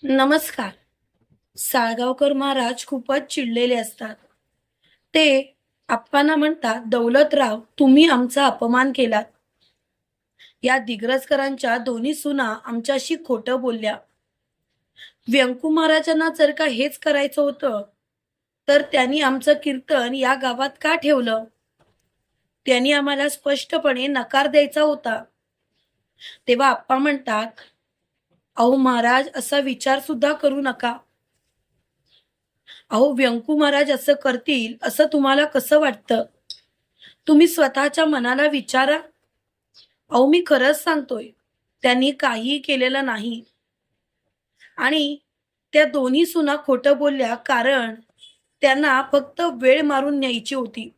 नमस्कार. साळगावकर महाराज खूपच चिडलेले असतात. ते आप्पांना म्हणतात दौलतराव तुम्ही आमचा अपमान केलात. या दिग्रजकरांच्या दोन्ही सुना आमच्याशी खोटं बोलल्या. व्यंकू महाराजांना जर का हेच करायचं होतं तर त्यांनी आमचं कीर्तन या गावात का ठेवलं? त्यांनी आम्हाला स्पष्टपणे नकार द्यायचा होता. तेव्हा आप्पा म्हणतात अहो महाराज असा विचार सुद्धा करू नका. अहो व्यंकू महाराज असं करतील असं तुम्हाला कसं वाटतं? तुम्ही स्वतःच्या मनाला विचारा. अहो मी खरंच सांगतोय त्यांनी काहीही केलेलं नाही. आणि त्या दोन्ही सुना खोटं बोलल्या कारण त्यांना फक्त वेळ मारून न्यायची होती.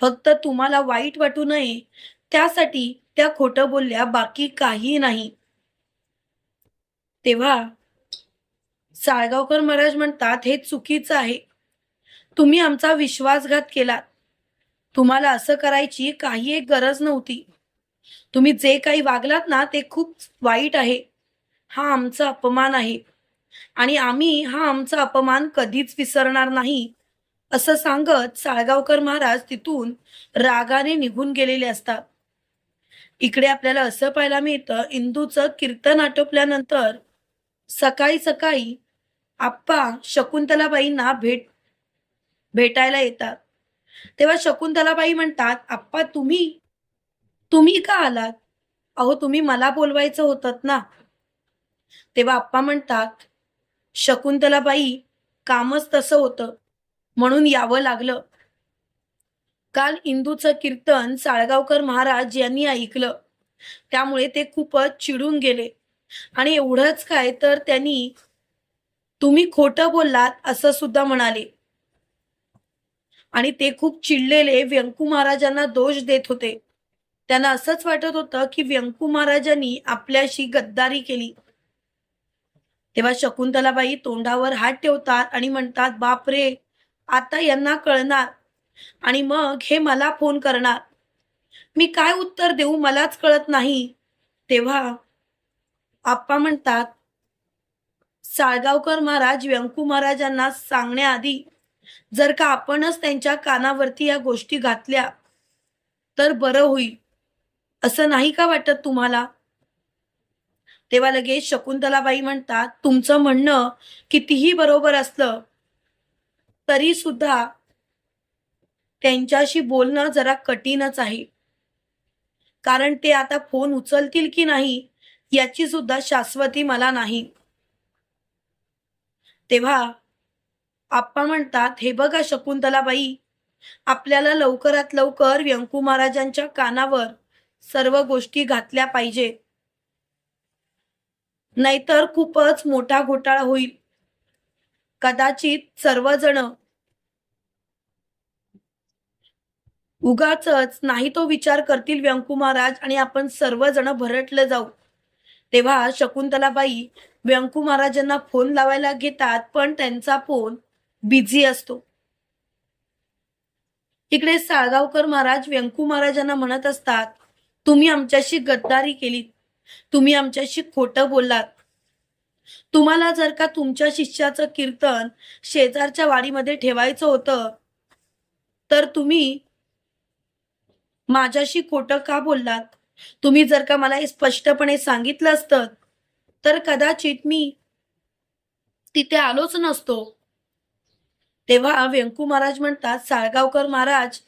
फक्त तुम्हाला वाईट वाटू नये त्यासाठी त्या खोटं बोलल्या बाकी काही नाही. तेव्हा साळगावकर महाराज म्हणतात हे चुकीचं आहे. तुम्ही आमचा विश्वासघात केलात. तुम्हाला असं करायची काही एक गरज नव्हती. तुम्ही जे काही वागलात ना ते खूप वाईट आहे. हा आमचा अपमान आहे. आणि आम्ही हा आमचा अपमान कधीच विसरणार नाही. असं सांगत साळगावकर महाराज तिथून रागाने निघून गेलेले असतात. इकडे आपल्याला असं पाहायला मिळतं इंदूचं कीर्तन आटोपल्यानंतर सकाळी सकाळी आप्पा शकुंतलाबाईंना भेट भेटायला येतात. तेव्हा शकुंतलाबाई म्हणतात आप्पा तुम्ही तुम्ही का आलात? अहो तुम्ही मला बोलवायचं होतं ना. तेव्हा आप्पा म्हणतात शकुंतलाबाई कामच तसं होतं. म्हणून यावं लागलं. काल इंदूचं कीर्तन साळगावकर महाराज यांनी ऐकलं. त्यामुळे ते खूपच चिडून गेले. आणि एवढंच काय तर त्यांनी तुम्ही खोटं बोललात असं सुद्धा म्हणाले. आणि ते खूप चिडलेले व्यंकू महाराजांना दोष देत होते. त्यांना असंच वाटत होतं की व्यंकू महाराजांनी आपल्याशी गद्दारी केली. तेव्हा शकुंतलाबाई तोंडावर हात ठेवतात आणि म्हणतात बापरे आता यांना कळणार. आणि मग हे मला फोन करणार. मी काय उत्तर देऊ मलाच कळत नाही. तेव्हा आप्पा म्हणतात साळगावकर महाराज व्यंकू महाराजांना सांगण्याआधी जर का आपणच त्यांच्या कानावरती या गोष्टी घातल्या तर बरं होईल. असं नाही का वाटत तुम्हाला? तेव्हा लगेच शकुंतलाबाई म्हणतात तुमचं म्हणणं कितीही बरोबर असलं तरी सुद्धा त्यांच्याशी बोलणं जरा कठीणच आहे. कारण ते आता फोन उचलतील की नाही याची सुद्धा शाश्वती मला नाही. तेव्हा आप्पा म्हणतात हे बघा शकुंतलाबाई आपल्याला लवकरात लवकर व्यंकू महाराजांच्या कानावर सर्व गोष्टी घातल्या पाहिजे. नाहीतर खूपच मोठा घोटाळा होईल. कदाचित सर्वजण उगाच नाही तो विचार करतील व्यंकू महाराज आणि आपण सर्वजण भरटलं जाऊ. तेव्हा शकुंतलाबाई व्यंकू महाराजांना फोन लावायला घेतात पण त्यांचा फोन बिझी असतो. इकडे साळगावकर महाराज व्यंकू महाराजांना म्हणत असतात तुम्ही आमच्याशी गद्दारी केलीत. तुम्ही आमच्याशी खोटं बोललात. तुम्हाला जर का तुमच्या शिष्याचं कीर्तन शेजारच्या वाडीमध्ये ठेवायचं होतं तर तुम्ही माझ्याशी खोटं का बोललात? तुम्ही जर का मला हे स्पष्टपणे सांगितलं असतं तर कदाचित मी तिथे आलोच नसतो. तेव्हा व्यंकू महाराज म्हणतात साळगावकर महाराज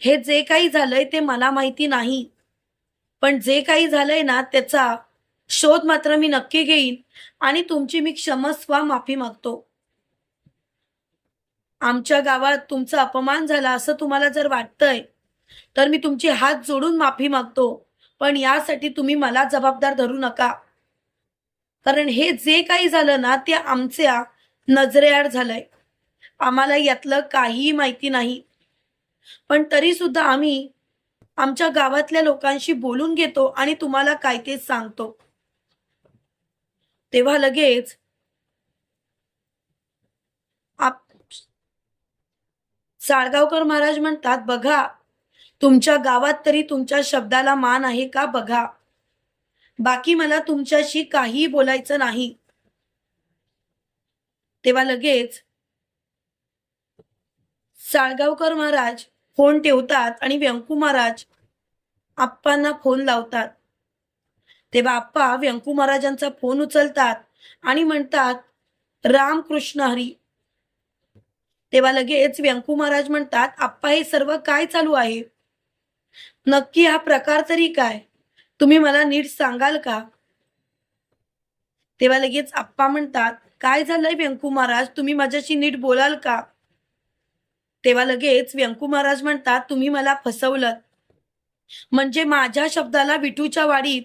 हे जे काही झालंय ते मला माहिती नाही. पण जे काही झालंय ना त्याचा शोध मात्र मी नक्की घेईन आणि तुमची मी क्षमस्वा माफी मागतो. आमच्या गावात तुमचा अपमान झाला असं तुम्हाला जर वाटतंय तर मी तुमचे हात जोडून माफी मागतो. पण यासाठी तुम्ही मला जबाबदार धरू नका. कारण हे जे काही झालं ना ते आमच्या नजरेआड झालंय. आम्हाला यातलं काहीही माहिती नाही. पण तरी सुद्धा आम्ही आमच्या गावातल्या लोकांशी बोलून घेतो आणि तुम्हाला काय ते सांगतो. तेव्हा लगेच आप साळगावकर महाराज म्हणतात बघा तुमच्या गावात तरी तुमच्या शब्दाला मान आहे का बघा. बाकी मला तुमच्याशी काही बोलायचं नाही. तेव्हा लगेच साळगावकर महाराज फोन ठेवतात आणि व्यंकू महाराज आप्पांना फोन लावतात. तेव्हा आप्पा व्यंकू महाराजांचा फोन उचलतात आणि म्हणतात राम कृष्ण हरी. तेव्हा लगेच व्यंकू महाराज म्हणतात आप्पा हे सर्व काय चालू आहे? नक्की हा प्रकार तरी काय? तुम्ही मला नीट सांगाल का? तेव्हा लगेच आप्पा म्हणतात काय झालंय व्यंकू महाराज? तुम्ही माझ्याशी नीट बोलाल का? तेव्हा लगेच व्यंकू महाराज म्हणतात तुम्ही मला फसवलं म्हणजे माझ्या शब्दाला विठूच्या वाडीत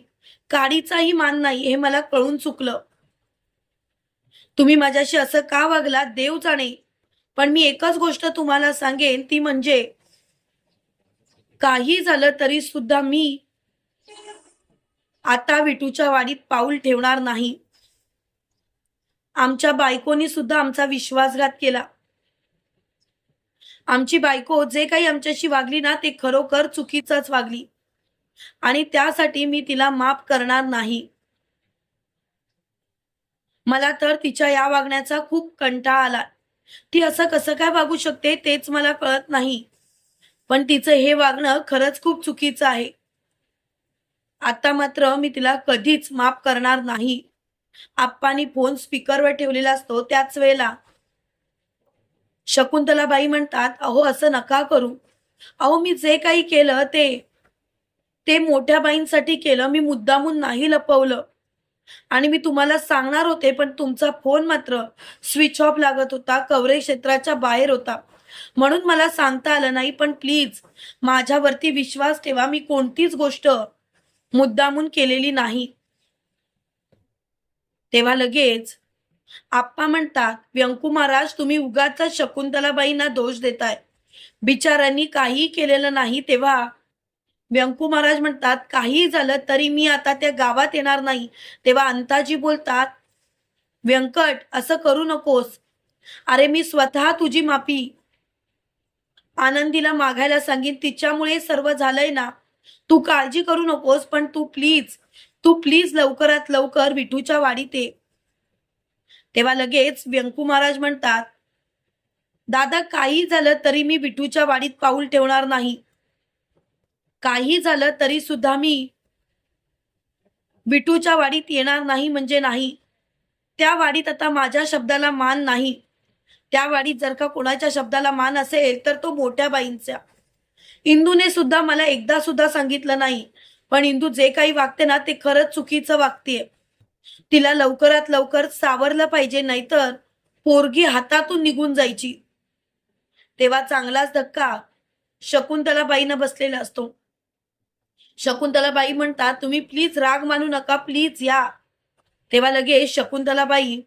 काडीचाही मान नाही हे मला कळून चुकलं. तुम्ही माझ्याशी असं का वागला देव जाणे. पण मी एकच गोष्ट तुम्हाला सांगेन ती म्हणजे काही झालं तरी सुद्धा मी आता विटूच्या वाडीत पाऊल ठेवणार नाही. आमच्या बायकोनी सुद्धा आमचा विश्वासघात केला. आमची बायको जे काही आमच्याशी वागली ना ते खरोखर चुकीचंच वागली. आणि त्यासाठी मी तिला माफ करणार नाही. मला तर तिच्या या वागण्याचा खूप कंटाळा आला. ती असं कसं काय वागू शकते तेच मला कळत नाही. पण तिचं हे वागणं खरंच खूप चुकीचं आहे. आता मात्र मी तिला कधीच माफ करणार नाही. आप्पानी फोन स्पीकरवर ठेवलेला असतो त्याच वेळेला शकुंतलाबाई म्हणतात अहो असं नका करू. अहो मी जे काही केलं ते ते मोठ्या बाईंसाठी केलं. मी मुद्दामून नाही लपवलं. आणि मी तुम्हाला सांगणार होते पण तुमचा फोन मात्र स्विच ऑफ लागत होता कव्हरेज क्षेत्राच्या बाहेर होता. म्हणून मला सांगता आलं नाही पण प्लीज माझ्यावरती विश्वास ठेवा. मी कोणतीच गोष्ट मुद्दामून केलेली नाही. तेव्हा लगेच आप्पा म्हणतात व्यंकू महाराज तुम्ही उगाच शकुंतलाबाईंना दोष देताय. बिचारांनी काही केलेलं नाही. तेव्हा व्यंकू महाराज म्हणतात काही झालं तरी मी आता त्या गावात येणार नाही. तेव्हा अंताजी बोलतात व्यंकट असं करू नकोस. अरे मी स्वतः तुझी माफी आनंदीला मागायला सांगेन तिच्यामुळे सर्व झालंय ना तू काळजी करू नकोस पण तू प्लीज तू प्लीज लवकरात लवकर विठूच्या वाडीत ये. तेव्हा लगेच व्यंकू महाराज म्हणतात दादा काही झालं तरी मी विठूच्या वाडीत पाऊल ठेवणार नाही. काही झालं तरी सुद्धा मी विठूच्या वाडीत येणार नाही म्हणजे नाही. त्या वाडीत आता माझ्या शब्दाला मान नाही. त्या वाडीत जर का कोणाच्या शब्दाला मान असेल तर तो मोठ्या बाईंचा. इंदूने सुद्धा मला एकदा सुद्धा सांगितलं नाही. पण इंदू जे काही वागते ना ते खरंच चुकीचं वागतेय. तिला लवकरात लवकर सावरलं पाहिजे नाहीतर पोरगी हातातून निघून जायची. तेव्हा चांगलाच धक्का शकुंतलाबाईनं बसलेला असतो. शकुंतलाबाई म्हणतात तुम्ही प्लीज राग मानू नका प्लीज या. तेव्हा लगेच शकुंतलाबाई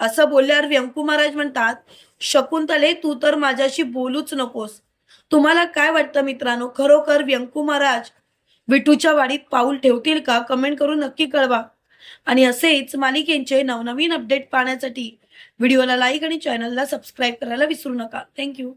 असं बोलल्यावर व्यंकू महाराज म्हणतात शकुंतले तू तर माझ्याशी बोलूच नकोस. तुम्हाला काय वाटतं मित्रांनो? खरोखर व्यंकू महाराज विठूच्या वाडीत पाऊल ठेवतील का? कमेंट करून नक्की कळवा. आणि असेच मालिकेंचे नवनवीन अपडेट पाहण्यासाठी व्हिडिओला लाईक आणि चॅनलला सबस्क्राईब करायला विसरू नका. थँक्यू